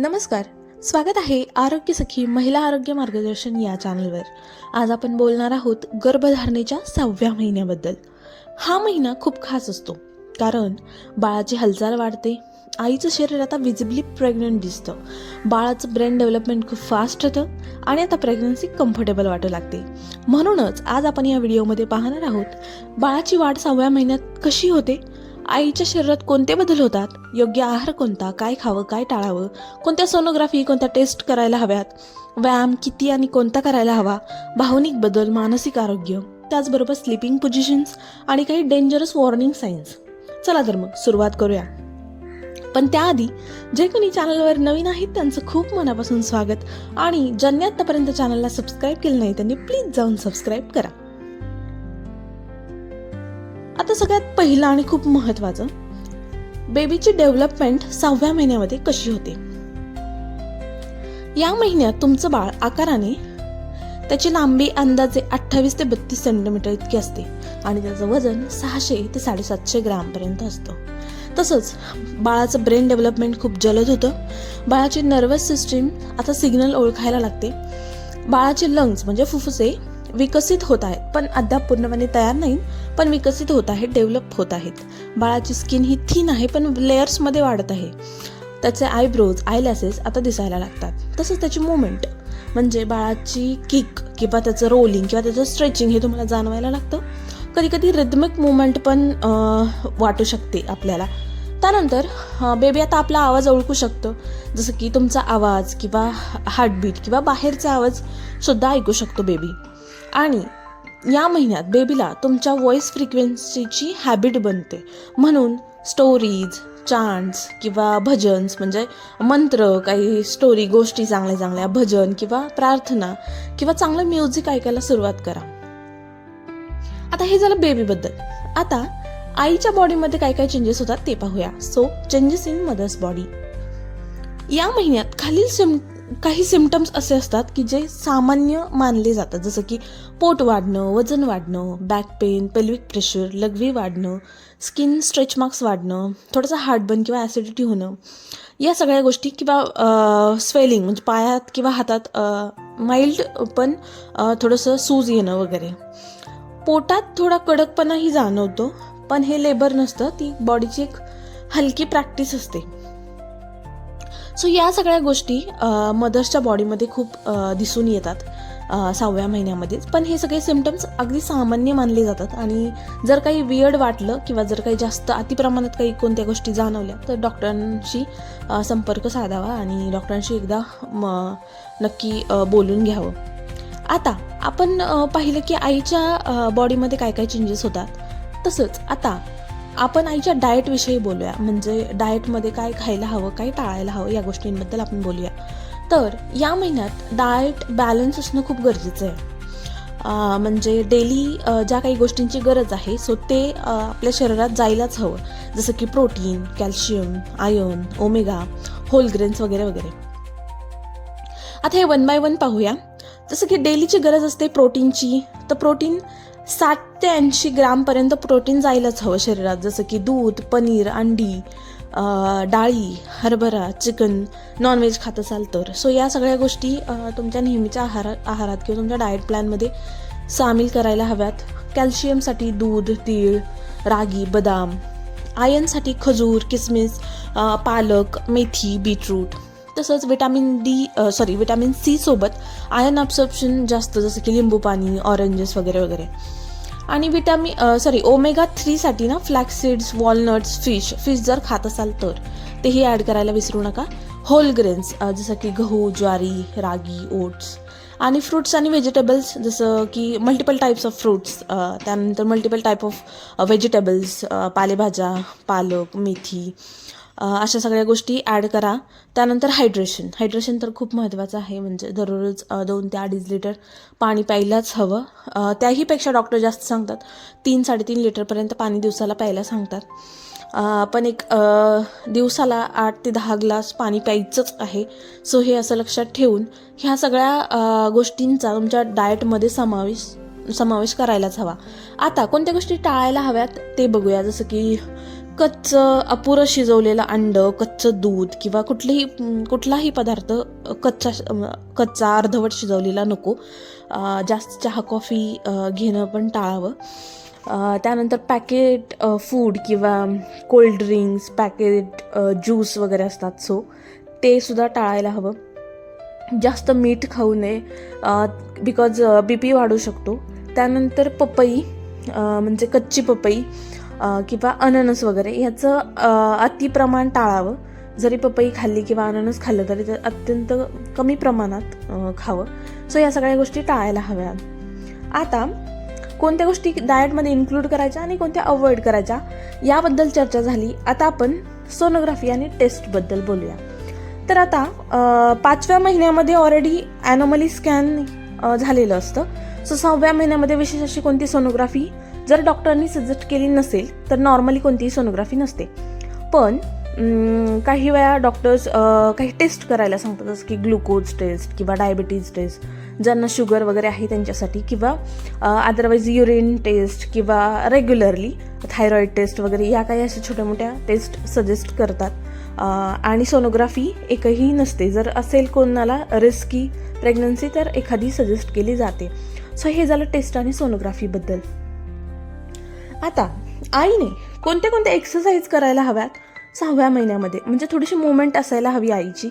नमस्कार. स्वागत आहे आरोग्य सखी महिला आरोग्य मार्गदर्शन या चॅनलवर. आज आपण बोलणार आहोत गर्भधारणेच्या सहाव्या महिन्याबद्दल. हा महिना खूप खास असतो. कारण बाळाची हालचाल वाढते आईचं शरीर आता विजिबली प्रेग्नंट दिसतं. बाळाचं ब्रेन डेव्हलपमेंट खूप फास्ट होतं आणि आता प्रेग्नन्सी कम्फर्टेबल वाटू लागते. म्हणूनच आज आपण या व्हिडिओमध्ये पाहणार आहोत बाळाची वाढ सहाव्या महिन्यात कशी होते आईच्या शरीरात कोणते बदल होतात? योग्य आहार कोणता? काय खावं काय टाळावं? कोणत्या सोनोग्राफी कोणत्या टेस्ट करायला हव्यात? व्यायाम किती आणि कोणता करायला हवा? भावनिक बदल मानसिक आरोग्य. त्याचबरोबर स्लिपिंग पोझिशन्स आणि काही डेंजरस वॉर्निंग साईन्स चला तर मग सुरुवात करूया. पण त्याआधी जे कोणी चॅनलवर नवीन आहेत त्यांचं खूप मनापासून स्वागत. आणि ज्यांनी आत्तापर्यंत चॅनलला सबस्क्राईब केलं नाही त्यांनी प्लीज जाऊन सबस्क्राईब करा. आता सगळ्यात पहिलं आणि खूप महत्वाचं बेबीची डेव्हलपमेंट सहाव्या महिन्यामध्ये कशी होते? या महिन्यात तुमचं बाळ आकाराने त्याची लांबी अंदाजे अठ्ठावीस ते बत्तीस सेंटीमीटर इतकी असते आणि त्याचं वजन सहाशे ते साडेसातशे ग्रामपर्यंत असतं. तसंच बाळाचं ब्रेन डेव्हलपमेंट खूप जलद होतं. बाळाची नर्वस सिस्टीम आता सिग्नल ओळखायला लागते. बाळाचे लंग्स म्हणजे फुफ्फुसे विकसित होत आहेत पण अद्याप पूर्णपणे तयार नाही पण विकसित होत आहेत डेव्हलप होत आहेत. बाळाची स्किन ही थीन आहे पण लेयर्समध्ये वाढत आहे. त्याचे आयब्रोज आयलॅसेस आता दिसायला लागतात. तसंच त्याची मुवमेंट. म्हणजे बाळाची किक किंवा त्याचं रोलिंग किंवा त्याचं स्ट्रेचिंग हे तुम्हाला जाणवायला लागतं. कधी कधी रिदमिक मुवमेंट पण वाटू शकते आपल्याला. त्यानंतर बेबी आता आपला आवाज ओळखू शकतो. जसं की तुमचा आवाज किंवा हार्टबीट किंवा बाहेरचा आवाज सुद्धा ऐकू शकतो बेबी आणि या महिन्यात बेबीला तुमच्या व्हॉइस फ्रिक्वेन्सीची हॅबिट बनते. म्हणून स्टोरीज चांट्स किंवा भजन्स म्हणजे मंत्र काही स्टोरी गोष्टी चांगल्या चांगल्या भजन किंवा प्रार्थना किंवा चांगलं म्युझिक ऐकायला सुरुवात करा. आता हे झालं बेबीबद्दल आता आईच्या बॉडीमध्ये काय काय चेंजेस होतात ते पाहूया. So changes in mother's body या महिन्यात खालील सिम काही सिमटम्स असे असतात की जे सामान्य मानले जातात. जसं की पोट वाढणं वजन वाढणं बॅक पेन पेल्विक प्रेशर लघवी वाढणं स्किन स्ट्रेच मार्क्स वाढणं थोडंसं हार्टबर्न किंवा ॲसिडिटी होणं. या सगळ्या गोष्टी किंवा स्वेलिंग म्हणजे पायात किंवा हातात माइल्ड पण थोडंसं सूज येणं वगैरे. पोटात थोडा कडकपणाही जाणवतो पण हे लेबर नसतं ती बॉडीची एक हलकी प्रॅक्टिस असते. सो या सगळ्या गोष्टी मदर्सच्या बॉडीमध्ये खूप दिसून येतात सहाव्या महिन्यामध्येच पण हे सगळे सिमटम्स अगदी सामान्य मानले जातात. आणि जर काही वियर्ड वाटलं किंवा जर काही जास्त अतिप्रमाणात काही कोणत्या गोष्टी जाणवल्या तर डॉक्टरांशी संपर्क साधावा आणि डॉक्टरांशी एकदा म, नक्की बोलून घ्यावं. आता आपण पाहिलं की आईच्या बॉडीमध्ये काय काय चेंजेस होतात. तसंच आता आपण आईच्या डाएटविषयी बोलूया. म्हणजे डाएटमध्ये काय खायला हवं काय टाळायला हवं या गोष्टींबद्दल आपण बोलूया. तर या महिन्यात डाएट बॅलन्स असणं खूप गरजेचं आहे. म्हणजे डेली ज्या काही गोष्टींची गरज आहे सो ते आपल्या शरीरात जायलाच हवं. जसं की protein calcium iron omega whole grains वगैरे वगैरे. आता हे वन बाय वन पाहूया. जसं की डेलीची गरज असते प्रोटीनची तर प्रोटीन सात ते ऐंशी ग्रामपर्यंत प्रोटीन जायलाच हवं शरीरात. जसं की दूध पनीर अंडी डाळी हरभरा चिकन नॉनव्हेज खात असाल तर. सो या सगळ्या गोष्टी तुमच्या नेहमीच्या आहारात आहारात किंवा तुमच्या डाएट प्लॅनमध्ये सामील करायला हव्यात. कॅल्शियमसाठी दूध तीळ रागी बदाम आयनसाठी खजूर किसमिस पालक मेथी बीटरूट तसंच vitamin D sorry vitamin C सोबत आयन अब्सॉर्प्शन जास्त जसं की लिंबू पाणी ऑरेंजेस वगैरे वगैरे. आणि विटॅमिन सॉरी ओमेगा थ्रीसाठी ना फ्लॅक्सीड्स वॉलनट्स फिश फिश जर खात असाल तर तेही ॲड करायला विसरू नका. होल ग्रेन्स जसं की गहू ज्वारी रागी ओट्स आणि फ्रुट्स आणि व्हेजिटेबल्स जसं की मल्टिपल टाईप्स ऑफ फ्रुट्स त्यानंतर मल्टिपल टाईप ऑफ व्हेजिटेबल्स पालेभाज्या पालक मेथी अशा सगळ्या गोष्टी ॲड करा. त्यानंतर हायड्रेशन हायड्रेशन तर खूप महत्त्वाचं आहे. म्हणजे दररोज दोन ते अडीच लिटर पाणी प्यायलाच हवं. त्याहीपेक्षा डॉक्टर जास्त सांगतात तीन साडेतीन लिटरपर्यंत पाणी दिवसाला प्यायला सांगतात. पण एक दिवसाला आठ ते दहा ग्लास पाणी प्यायचंच आहे. सो हे असं लक्षात ठेवून ह्या सगळ्या गोष्टींचा तुमच्या डाएटमध्ये समावेश समावेश करायलाच हवा. आता कोणत्या गोष्टी टाळायला हव्यात ते बघूया. जसं की कच्चं अपुरं शिजवलेलं अंडं कच्चं दूध किंवा कुठलीही कुठलाही पदार्थ कच्चा कच्चा अर्धवट शिजवलेला नको. जास्त चहा कॉफी घेणं पण टाळावं. त्यानंतर पॅकेट फूड किंवा कोल्ड ड्रिंक्स पॅकेट ज्यूस वगैरे असतात सो ते सुद्धा टाळायला हवं. जास्त मीठ खाऊ नये बिकॉज बी पी वाढू शकतो. त्यानंतर पपई म्हणजे कच्ची पपई किंवा अननस वगैरे ह्याचं अतिप्रमाण टाळावं. जरी पपई खाल्ली किंवा अननस खाल्लं तरी तर अत्यंत कमी प्रमाणात खावं. सो या सगळ्या गोष्टी टाळायला हव्या आता कोणत्या गोष्टी डाएटमध्ये इन्क्लूड करायच्या आणि कोणत्या अवॉइड करायच्या याबद्दल चर्चा झाली. आता आपण सोनोग्राफी आणि टेस्टबद्दल बोलूया. तर आता पाचव्या महिन्यामध्ये ऑलरेडी ॲनोमली स्कॅन झालेलं असतं. सो सहाव्या महिन्यामध्ये विशेष अशी कोणती सोनोग्राफी जर डॉक्टरांनी सजेस्ट केली नसेल तर नॉर्मली कोणतीही सोनोग्राफी नसते. पण काही वेळा डॉक्टर्स काही टेस्ट करायला सांगतात जसं की ग्लुकोज टेस्ट किंवा डायबिटीज टेस्ट ज्यांना शुगर वगैरे आहे त्यांच्यासाठी किंवा अदरवाईज युरिन टेस्ट किंवा रेग्युलरली थायरॉईड टेस्ट वगैरे या काही अशा छोट्या मोठ्या टेस्ट सजेस्ट करतात आणि सोनोग्राफी एकही नसते. जर असेल कोणाला रिस्की प्रेग्नन्सी तर एखादी सजेस्ट केली जाते. सो हे झालं टेस्ट आणि सोनोग्राफीबद्दल आता आईने कोणत्या कोणत्या एक्सरसाइज करायला हव्यात? सहाव्या महिन्यामध्ये. म्हणजे थोडीशी मुवमेंट असायला हवी आईची.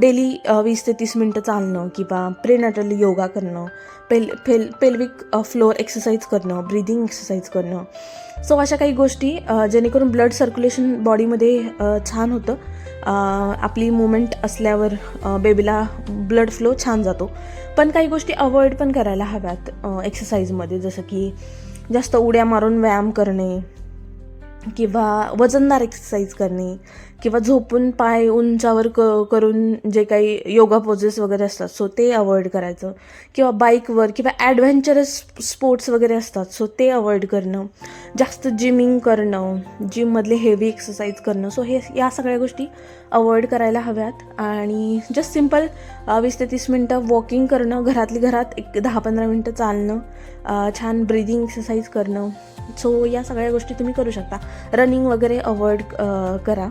डेली वीस ते तीस मिनटं चालणं किंवा प्रेनॅटल योगा करणं पेल फेल पेल्विक फ्लोअर एक्सरसाइज करणं ब्रिदिंग एक्सरसाइज करणं. सो अशा काही गोष्टी जेणेकरून ब्लड सर्क्युलेशन बॉडीमध्ये छान होतं. आपली मुवमेंट असल्यावर बेबीला ब्लड फ्लो छान जातो. पण काही गोष्टी अवॉइड पण करायला हव्यात एक्सरसाइजमध्ये जसं की जास्त उड्या मारून व्यायाम करणे किंवा वजनदार एक्सरसाइज करणे किंवा झोपून पाय उंचावर क करून जे काही योगा पोजेस वगैरे असतात सो ते अवॉइड करायचं. किंवा बाईकवर किंवा ॲडव्हेंचरस स्पोर्ट्स वगैरे असतात सो ते अवॉइड करणं. जास्त जिमिंग करणं जिममधले हेवी एक्सरसाइज करणं सो हे या सगळ्या गोष्टी अवॉइड करायला हव्यात. आणि जस्ट सिंपल वीस ते तीस मिनटं वॉकिंग करणं घरातली घरात एक दहा पंधरा मिनटं चालणं छान ब्रिदिंग एक्सरसाइज करणं. सो या सगळ्या गोष्टी तुम्ही करू शकता. रनिंग वगैरे अवॉइड करा.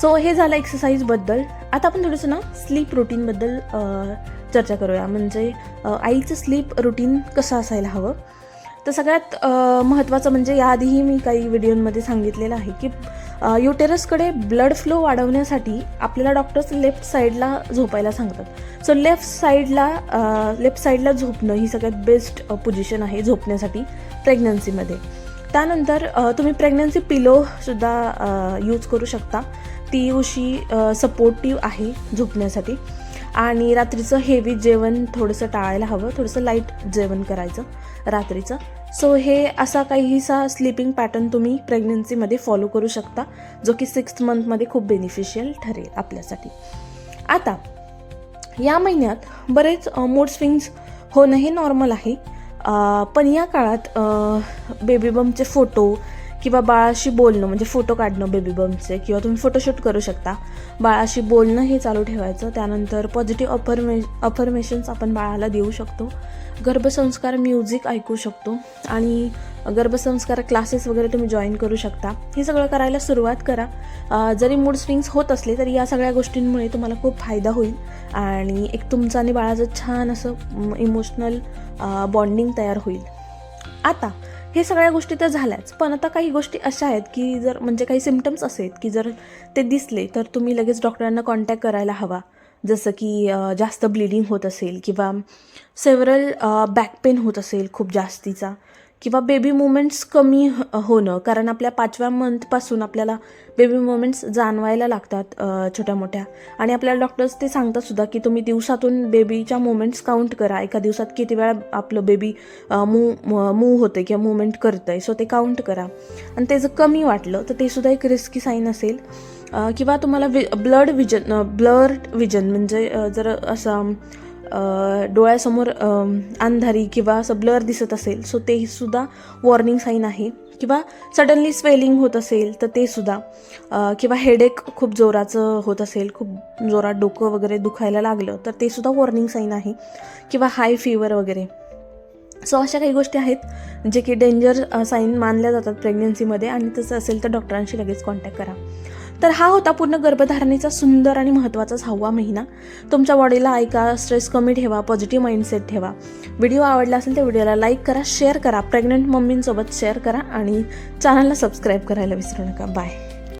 सो हे झालं एक्सरसाइजबद्दल आता आपण थोडंसं ना स्लीप रुटीनबद्दल चर्चा करूया. म्हणजे आईचं स्लीप रुटीन कसं असायला हवं? तर सगळ्यात महत्त्वाचं म्हणजे याआधीही मी काही व्हिडिओंमध्ये सांगितलेलं आहे की युटेरसकडे ब्लड फ्लो वाढवण्यासाठी आपल्याला डॉक्टर्स लेफ्ट साईडला झोपायला सांगतात. सो लेफ्ट साईडला लेफ्ट साईडला झोपणं ही सगळ्यात बेस्ट पोझिशन आहे झोपण्यासाठी प्रेग्नन्सीमध्ये त्यानंतर तुम्ही प्रेग्नन्सी पिलोसुद्धा यूज करू शकता. ती उशी सपोर्टिव्ह आहे झोपण्यासाठी. आणि रात्रीचं हेवी जेवण थोडंसं टाळायला हवं थोडंसं लाइट जेवण करायचं रात्रीचं. सो हे असा काहीसा स्लीपिंग पॅटर्न तुम्ही प्रेग्नन्सीमध्ये फॉलो करू शकता जो की सिक्स्थ मंथमध्ये खूप बेनिफिशियल ठरेल आपल्यासाठी. आता या महिन्यात बरेच मूड स्विंग्स होणं हे नॉर्मल आहे. पण या काळात बेबी बमचे फोटो किंवा बाळाशी बोलणं म्हणजे फोटो काढणं बेबी बमचे किंवा तुम्ही फोटोशूट करू शकता. बाळाशी बोलणं हे चालू ठेवायचं. त्यानंतर पॉझिटिव्ह अफर्मे अफर्मेशन्स आपण बाळाला देऊ शकतो. गर्भसंस्कार म्युझिक ऐकू शकतो. आणि गर्भसंस्कार क्लासेस वगैरे तुम्ही जॉईन करू शकता. हे सगळं करायला सुरुवात करा. जरी मूड स्विंग्स होत असले तरी या सगळ्या गोष्टींमुळे तुम्हाला खूप फायदा होईल. आणि एक तुमचं आणि बाळाचं छान असं इमोशनल बॉन्डिंग तयार होईल. आता हे सगळ्या गोष्टी तर झाल्याच. पण आता काही गोष्टी अशा आहेत की जर म्हणजे काही सिमटम्स असेल की जर ते दिसले तर तुम्ही लगेच डॉक्टरांना कॉन्टॅक्ट करायला हवा. जसं की जास्त ब्लिडिंग होत असेल किंवा सेवरल बॅक पेन होत असेल खूप जास्तीचा. किंवा बेबी मुमेंट्स कमी होणं कारण आपल्या पाचव्या मंथपासून आपल्याला बेबी मुमेंट्स जाणवायला लागतात छोट्या मोठ्या आणि आपल्याला डॉक्टर्स ते सांगतात सुद्धा की तुम्ही दिवसातून बेबीच्या मुवमेंट्स काउंट करा. एका दिवसात किती वेळा आपलं बेबी मूव मूव होते किंवा मुवमेंट आहे सो ते काउंट करा. आणि ते जर कमी वाटलं तर ते सुद्धा एक रिस्की साईन असेल. किंवा तुम्हाला वि ब्लड विजन ब्लड विजन म्हणजे जर असं डोळ्यासमोर अंधारी किंवा असं ब्लर दिसत असेल सो ते सुद्धा वॉर्निंग साईन आहे. किंवा सडनली स्वेलिंग होत असेल तर ते सुद्धा. किंवा हेडेक खूप जोराचं होत असेल खूप जोरात डोकं वगैरे दुखायला लागलं तर ते सुद्धा वॉर्निंग साईन आहे. किंवा हाय फीवर वगैरे. सो अशा काही गोष्टी आहेत जे की डेंजर साईन मानल्या जातात प्रेग्नन्सीमध्ये आणि तसं असेल तर डॉक्टरांशी लगेच कॉन्टॅक्ट करा. तर हा होता पूर्ण गर्भधारणेचा सुंदर आणि महत्त्वाचा सहावा महिना. तुमच्या बॉडीला ऐका स्ट्रेस कमी ठेवा पॉझिटिव्ह माइंडसेट ठेवा. व्हिडिओ आवडला असेल तर व्हिडिओला लाईक करा शेअर करा. प्रेग्नंट मम्मींसोबत शेअर करा आणि चॅनलला सबस्क्राईब करायला विसरू नका. बाय